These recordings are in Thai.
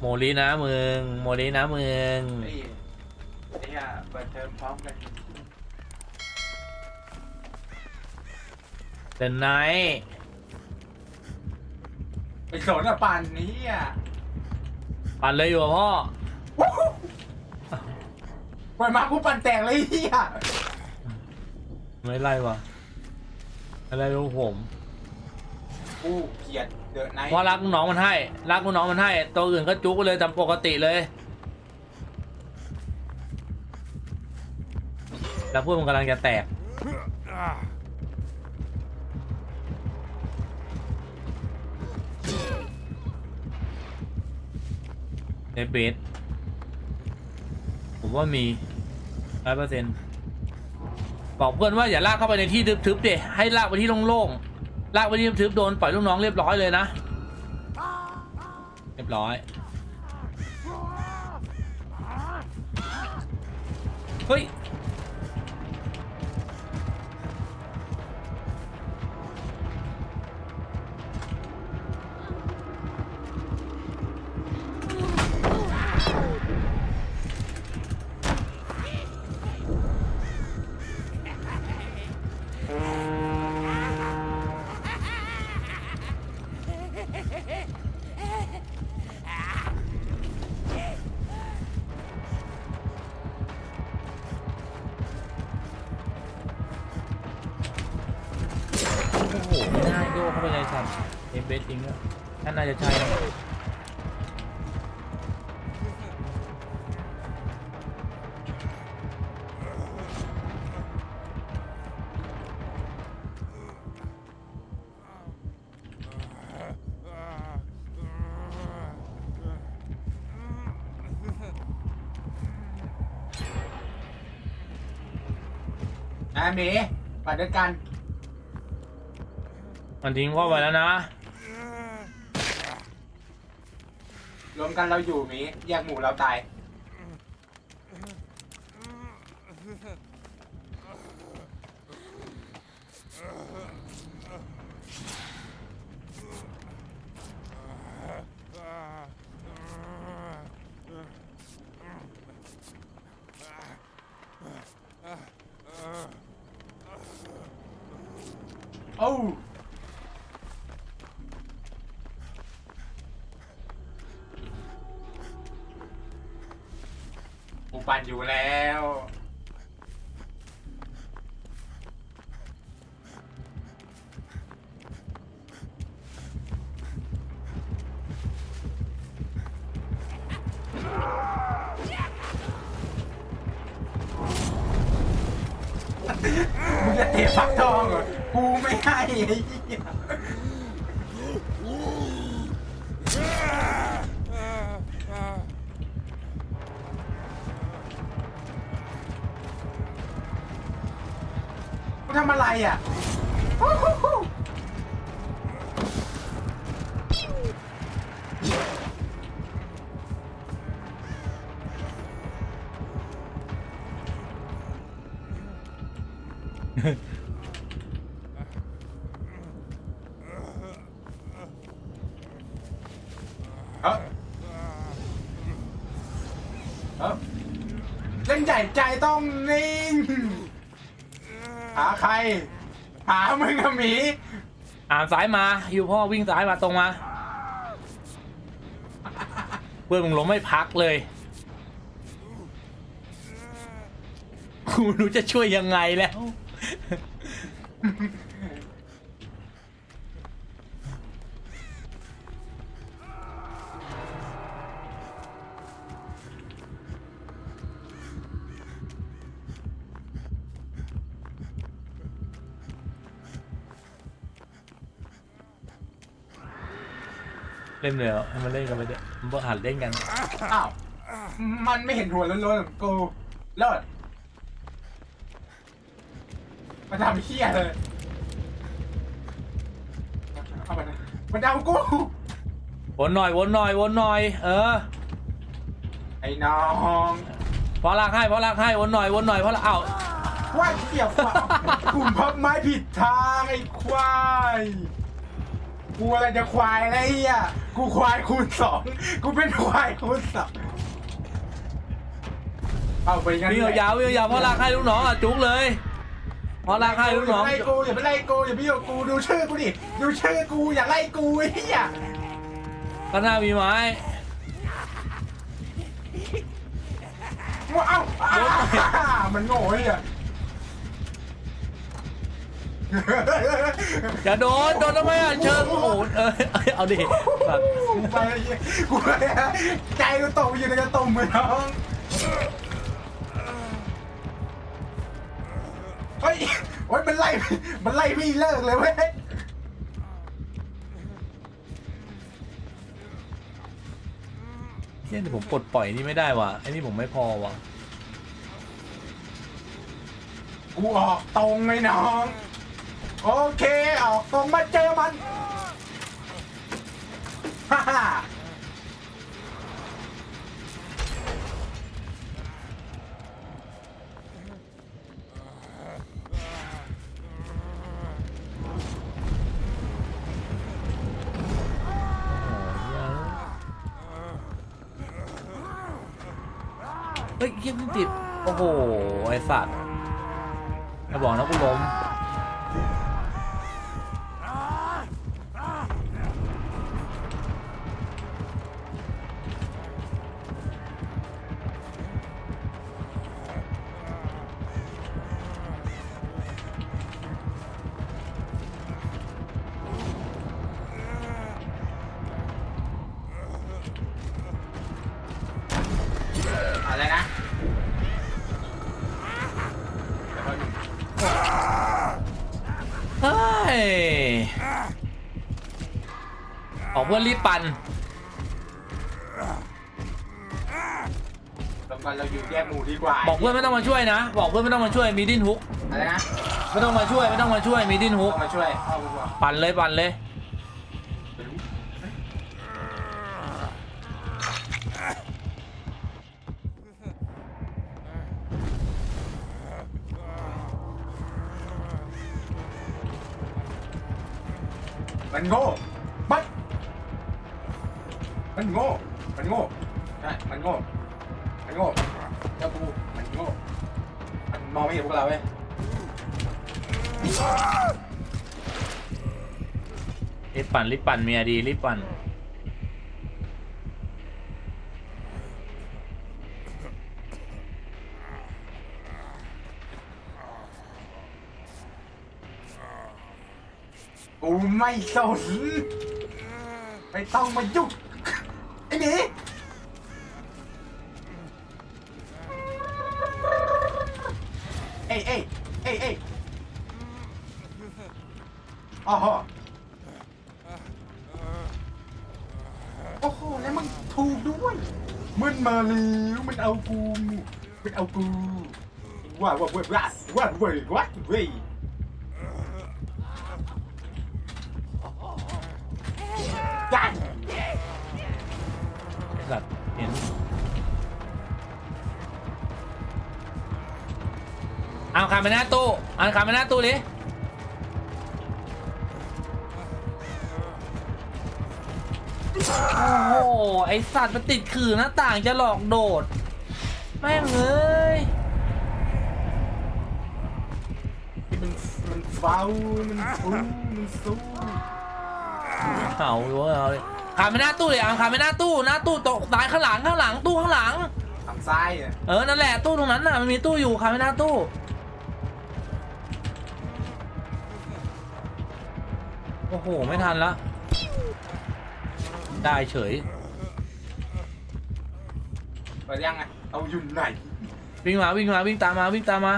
โมลีนะมึงโมลีนะมึงไอ้ไอ้เหี้ยเปิดเทอมพร้อมกันเดนไนท์ไอ้สนอะป่านนี้อะปั่นเลยอยู่กับพ่อมันมาปุ๊บปั่นแตกเลยไอ้เหี้ยไม่ไล่วะอะไรลูกผมกูเกลียด เดอะไนท์เพราะรักลูกน้องมันให้ รักลูกน้องมันให้ ตัวอื่นก็จุกเลยตามปกติเลยแล้วพูดมันกำลังจะแตกเอฟเบสผมว่ามีร้อยเปอร์เซ็นต์บอกเพื่อนว่าอย่าลากเข้าไปในที่ทึบๆเดให้ลากไปที่โล่งๆ ลากไปที่ทึบโดนปล่อยลูกน้องเรียบร้อยเลยนะ เรียบร้อย เอฟเบสจริงด้วยท่านน่าจะใช่นะนะเมย์ปั่นด้วยกัน มันทิ้งพ่อไปแล้วนะ รวมกันเราอยู่หมีแยกหมู่เราตายโกูปั่นอยู่แล้ว มึงจะเตะฟักทองเหรอ กูไม่ให้ไอ้เหี้ย ทำอะไรอะเอ้าเอ้าเล่นใหญ่ใจต้องนิ่ง หาใคร หามึงกับหมีอ่านซ้ายมาอยู่พ่อวิ่งซ้ายมาตรงมา เพื่อนมึงล้มไม่พักเลยกูไม่รู้จะช่วยยังไงแล้ว เล่นเลยเหรอให้มันเล่นกันไปเถอะมันบอกหัดเล่นกันอ้าว มันไม่เห็นหัวโล้นๆของกูเลิศมาทำเฮี้ยเลยเอาไปนะมันเอากู วนหน่อยวนหน่อยวนหน่อย เออไอ้น้องพอลากให้พอลากให้วนหน่อยวนหน่อยพอละเอ้าว่าเกี่ยวกับกลุ่มพับไม้ผิดทางไอ้ควาย กูอะไรจะควายอะไรเฮียกูควายคูณสองกูเป็นควายคูณสองเอาไปงั้นวิ่งยาวๆวิ่งยาวๆเพราะลากให้ลูกน้องอะจุกเลยเพราะลากให้ลูกน้อง อย่าไปไล่กูอย่าไปไล่กูอย่าไปยุ่งกับกูดูชื่อกูดิดูชื่อกูอย่าไล่กูไอ้เฮียข้างหน้ามีไม้ว่าเอ้าอ้ามันโง่เฮีย อย่าโดนโดนทำไมอะเชิญโอ้โหเออเอาดิแบบไปไอ้เหี้ยกูเลยใจกูตกอยู่ในกระตุ่มเลยน้องเฮ้ยโอ๊ยมันไล่มันไล่พี่เลิกเลยเว้ยเนี่ยแต่ผมปลดปล่อยนี่ไม่ได้ว่ะไอ้นี่ผมไม่พอว่ะ กูออกตรงเลยน้อง โอเคออกตรงมาเจอมันฮ่าฮ่าเฮ้ยเยี่ยมติด โอ้โห ไอสัตว์จะบอกนะกูล้ม ออกเพื่อนรีบปั่นลงกันเราอยู่แยกหมู่ดีกว่าบอกเพื่อนไม่ต้องมาช่วยนะ บอกเพื่อนไม่ต้องมาช่วยมีดิ้นฮุกอะไรนะไม่ต้องมาช่วยไม่ต้องมาช่วยมีดิ้นฮุกต้องมาช่วยเข้าดีกว่าปั่นเลยปั่นเลย มันโง่มัน มันโง่ มันโง่ใช่มันโง่ มันโง่เจ้าปูมันโง่ มันมองไม่เห็นพวกเราเว้ยรีบปั่นรีบปั่นเมียดีรีบปั่นกูไม่สนไม่ต้องมายุ่ง ไอ้หนีเอ้ยเอ้ยเอ้ยเอ้ยอ๋อฮะโอ้โห แล้วมึงถูกด้วยมันมาแล้วมันเอากูมันเอากูว่าว่าว่าว่าว่าว่าว่าเว้ยยัน อาขาไปหน้าตู้เอาขาไปหน้าตู้ดิโอ้โหไอสัตว์มันติดขื่อหน้าต่างจะหลอกโดด แม่งเอ้ยมันมันเฝ้ามันฟูมันสู้เอาดูเอาเลยขาไปหน้าตู้เลยเอาขาไปหน้าตู้หน้าตู้โต๊ะตายข้างหลังข้างหลังตู้ข้างหลังทางซ้ายอะเออนั่นแหละตู้ตรงนั้นน่ะมันมีตู้อยู่ขาไปหน้าตู้ โอ้โห ไม่ทันละ ได้เฉยเปิดยังไงเอาอยู่ไหนวิ่งมาวิ่งมาวิ่งตามมาวิ่งตามมา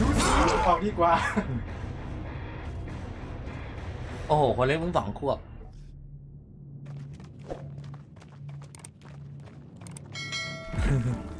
ดูสิออกดีกว่า โอ้โห คนเล็กมึงสองขวบโ